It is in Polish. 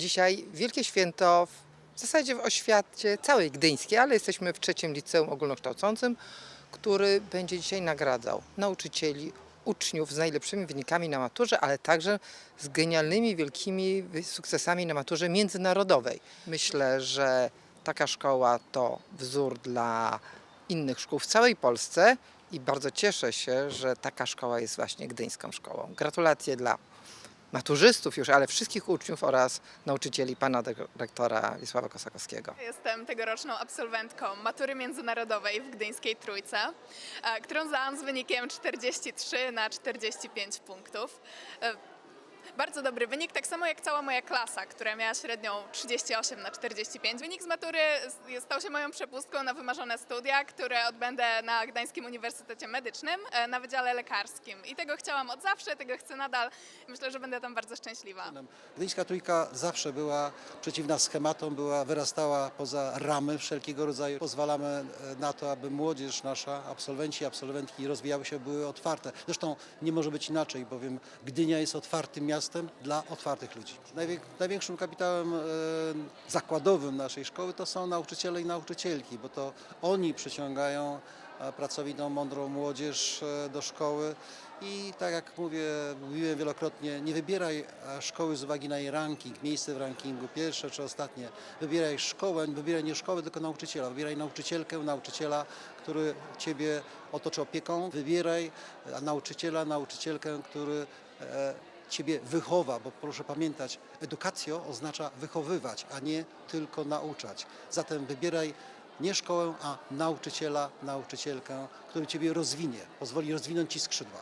Dzisiaj wielkie święto w zasadzie w oświacie całej gdyńskiej, ale jesteśmy w trzecim liceum ogólnokształcącym, który będzie dzisiaj nagradzał nauczycieli, uczniów z najlepszymi wynikami na maturze, ale także z genialnymi, wielkimi sukcesami na maturze międzynarodowej. Myślę, że taka szkoła to wzór dla innych szkół w całej Polsce i bardzo cieszę się, że taka szkoła jest właśnie gdyńską szkołą. Gratulacje dla maturzystów już, ale wszystkich uczniów oraz nauczycieli pana dyrektora Wiesława Kosakowskiego. Jestem tegoroczną absolwentką matury międzynarodowej w Gdyńskiej Trójce, e, którą zdałam z wynikiem 43 na 45 punktów. Bardzo dobry wynik, tak samo jak cała moja klasa, która miała średnią 38 na 45. Wynik z matury stał się moją przepustką na wymarzone studia, które odbędę na Gdańskim Uniwersytecie Medycznym e, na Wydziale Lekarskim. I tego chciałam od zawsze, tego chcę nadal. Myślę, że będę tam bardzo szczęśliwa. Gdyńska Trójka zawsze była przeciwna schematom, była wyrastała poza ramy wszelkiego rodzaju. Pozwalamy e, na to, aby młodzież nasza, absolwenci, absolwentki rozwijały się, były otwarte. Zresztą nie może być inaczej, bowiem Gdynia jest otwartym miastem dla otwartych ludzi. Najwię- największym kapitałem e, zakładowym naszej szkoły to są nauczyciele i nauczycielki, bo to oni przyciągają e, pracowitą, mądrą młodzież e, do szkoły. I tak jak mówię, mówiłem wielokrotnie, nie wybieraj szkoły z uwagi na jej ranking, miejsce w rankingu, pierwsze czy ostatnie. Wybieraj szkołę, wybieraj nie szkołę, tylko nauczyciela. Wybieraj nauczycielkę, nauczyciela, który Ciebie otoczy opieką. Wybieraj nauczyciela, nauczycielkę, który Ciebie wychowa, bo proszę pamiętać, edukacjo oznacza wychowywać, a nie tylko nauczać. Zatem wybieraj nie szkołę, a nauczyciela, nauczycielkę, który Ciebie rozwinie, pozwoli rozwinąć Ci skrzydła.